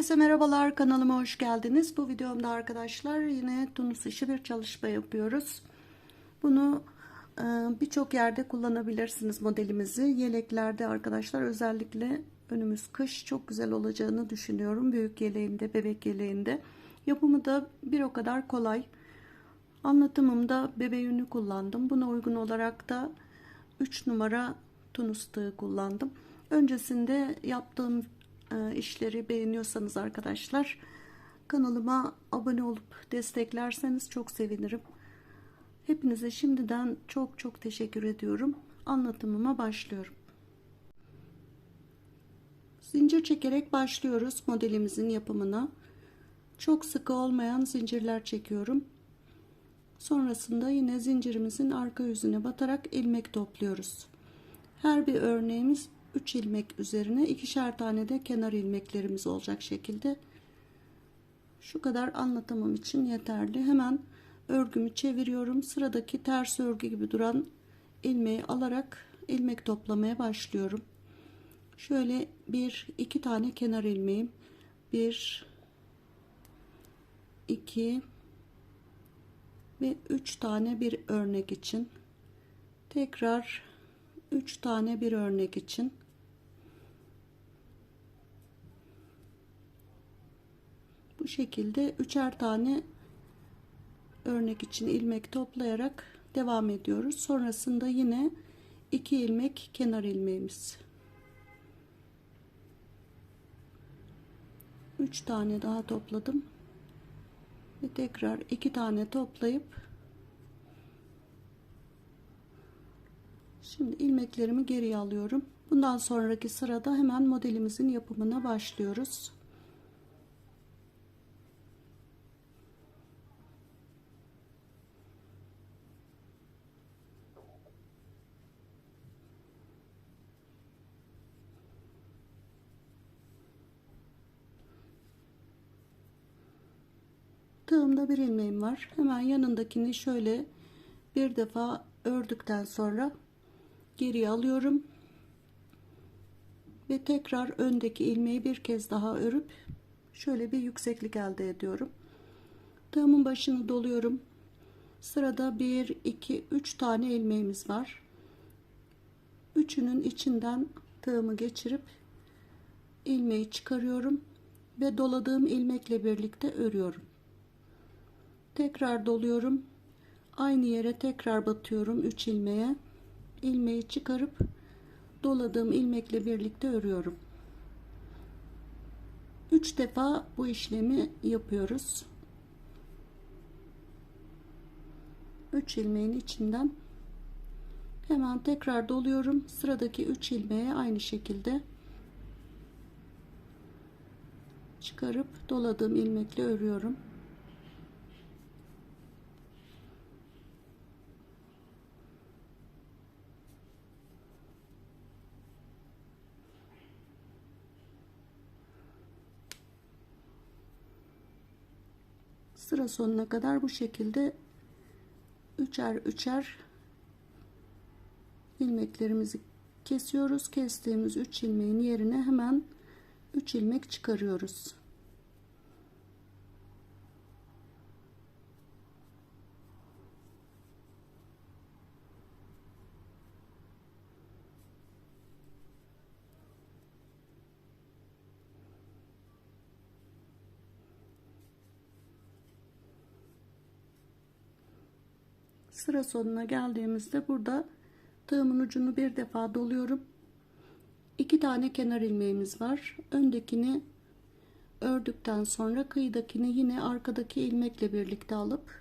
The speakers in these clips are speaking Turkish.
Herkese merhabalar kanalıma hoş geldiniz. Bu videomda arkadaşlar yine tunus işi bir çalışma yapıyoruz. Bunu e, birçok yerde kullanabilirsiniz modelimizi. Yeleklerde arkadaşlar özellikle önümüz kış çok güzel olacağını düşünüyorum. Büyük yeleğinde, bebek yeleğinde. Yapımı da bir o kadar kolay. Anlatımımda bebe yünü kullandım. Buna uygun olarak da 3 numara tunus tığı kullandım. Öncesinde yaptığım işleri beğeniyorsanız arkadaşlar kanalıma abone olup desteklerseniz çok sevinirim. Hepinize şimdiden çok çok teşekkür ediyorum. Anlatımıma başlıyorum. Zincir çekerek başlıyoruz modelimizin yapımına. Çok sıkı olmayan zincirler çekiyorum. Sonrasında yine zincirimizin arka yüzüne batarak ilmek topluyoruz. Her bir örneğimiz 3 ilmek üzerine ikişer tane de kenar ilmeklerimiz olacak şekilde. Şu kadar anlatımım için yeterli. Hemen örgümü çeviriyorum. Sıradaki ters örgü gibi duran ilmeği alarak ilmek toplamaya başlıyorum. Şöyle bir iki tane kenar ilmeğim. Bir iki ve üç tane bir örnek için. Tekrar 3 tane bir örnek için. Bu şekilde üçer tane örnek için ilmek toplayarak devam ediyoruz. Sonrasında yine 2 ilmek kenar ilmeğimiz. 3 tane daha topladım. Ve tekrar 2 tane toplayıp Şimdi ilmeklerimi geriye alıyorum. Bundan sonraki sırada hemen modelimizin yapımına başlıyoruz. Tığımda bir ilmeğim var. Hemen yanındakini şöyle bir defa ördükten sonra geriye alıyorum. Ve tekrar öndeki ilmeği bir kez daha örüp şöyle bir yükseklik elde ediyorum. Tığımın başını doluyorum. Sırada 1 2 3 tane ilmeğimiz var. Üçünün içinden tığımı geçirip ilmeği çıkarıyorum ve doladığım ilmekle birlikte örüyorum. Tekrar doluyorum. Aynı yere tekrar batıyorum 3 ilmeğe ilmeği çıkarıp doladığım ilmekle birlikte örüyorum. 3 defa bu işlemi yapıyoruz. 3 ilmeğin içinden hemen tekrar doluyorum. Sıradaki 3 ilmeğe aynı şekilde çıkarıp doladığım ilmekle örüyorum. Sıra sonuna kadar bu şekilde üçer üçer ilmeklerimizi kesiyoruz. Kestiğimiz 3 ilmeğin yerine hemen 3 ilmek çıkarıyoruz sıra sonuna geldiğimizde burada tığımın ucunu bir defa doluyorum. İki tane kenar ilmeğimiz var. Öndekini ördükten sonra kıyıdakini yine arkadaki ilmekle birlikte alıp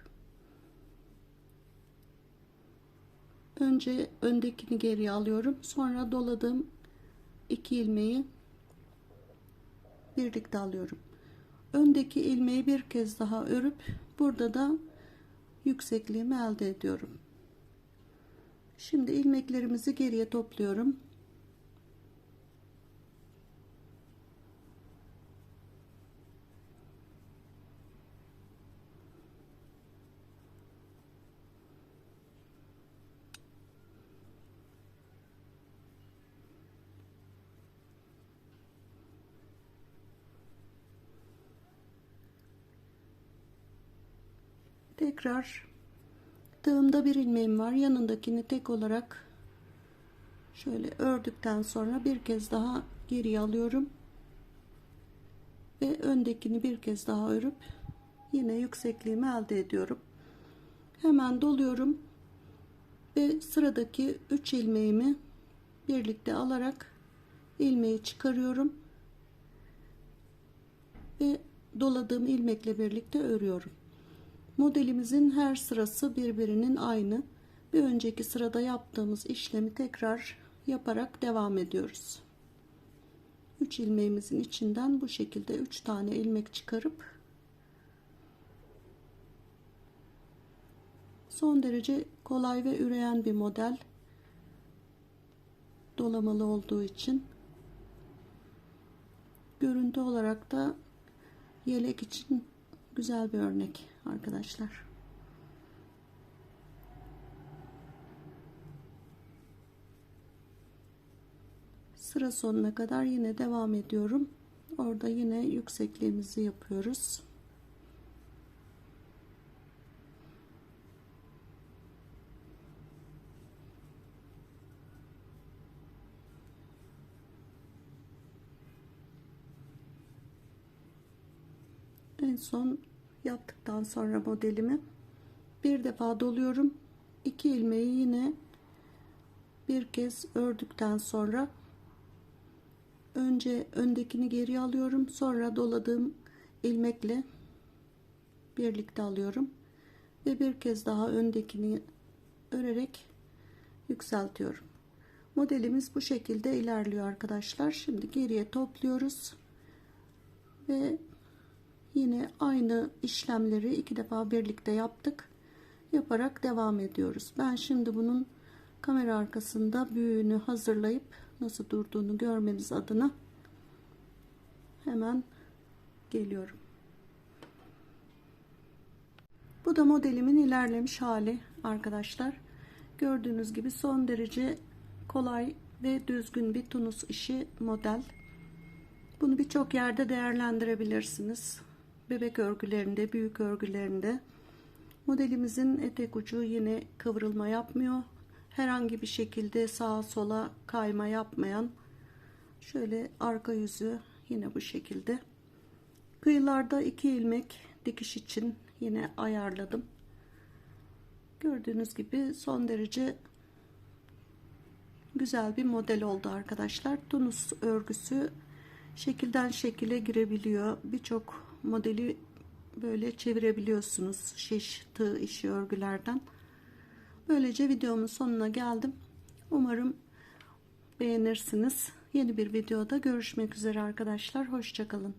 önce öndekini geriye alıyorum. Sonra doladığım iki ilmeği birlikte alıyorum. Öndeki ilmeği bir kez daha örüp burada da yüksekliğimi elde ediyorum. Şimdi ilmeklerimizi geriye topluyorum. Tekrar. Tığımda bir ilmeğim var. Yanındakini tek olarak şöyle ördükten sonra bir kez daha geriye alıyorum. Ve öndekini bir kez daha örüp yine yüksekliğimi elde ediyorum. Hemen doluyorum ve sıradaki 3 ilmeğimi birlikte alarak ilmeği çıkarıyorum ve doladığım ilmekle birlikte örüyorum modelimizin her sırası birbirinin aynı. Bir önceki sırada yaptığımız işlemi tekrar yaparak devam ediyoruz. 3 ilmeğimizin içinden bu şekilde 3 tane ilmek çıkarıp son derece kolay ve üreyen bir model dolamalı olduğu için görüntü olarak da yelek için güzel bir örnek arkadaşlar. Sıra sonuna kadar yine devam ediyorum. Orada yine yüksekliğimizi yapıyoruz en son yaptıktan sonra modelimi bir defa doluyorum. İki ilmeği yine bir kez ördükten sonra önce öndekini geri alıyorum. Sonra doladığım ilmekle birlikte alıyorum. Ve bir kez daha öndekini örerek yükseltiyorum. Modelimiz bu şekilde ilerliyor arkadaşlar. Şimdi geriye topluyoruz. Ve yine aynı işlemleri iki defa birlikte yaptık. Yaparak devam ediyoruz. Ben şimdi bunun kamera arkasında büyüğünü hazırlayıp nasıl durduğunu görmeniz adına hemen geliyorum. Bu da modelimin ilerlemiş hali arkadaşlar. Gördüğünüz gibi son derece kolay ve düzgün bir tunus işi model. Bunu birçok yerde değerlendirebilirsiniz bebek örgülerinde büyük örgülerinde. Modelimizin etek ucu yine kıvrılma yapmıyor. Herhangi bir şekilde sağa sola kayma yapmayan şöyle arka yüzü yine bu şekilde. Kıyılarda iki ilmek dikiş için yine ayarladım. Gördüğünüz gibi son derece güzel bir model oldu arkadaşlar. Tunus örgüsü şekilden şekile girebiliyor. Birçok modeli böyle çevirebiliyorsunuz. Şiş tığ işi örgülerden. Böylece videomun sonuna geldim. Umarım beğenirsiniz. Yeni bir videoda görüşmek üzere arkadaşlar. Hoşçakalın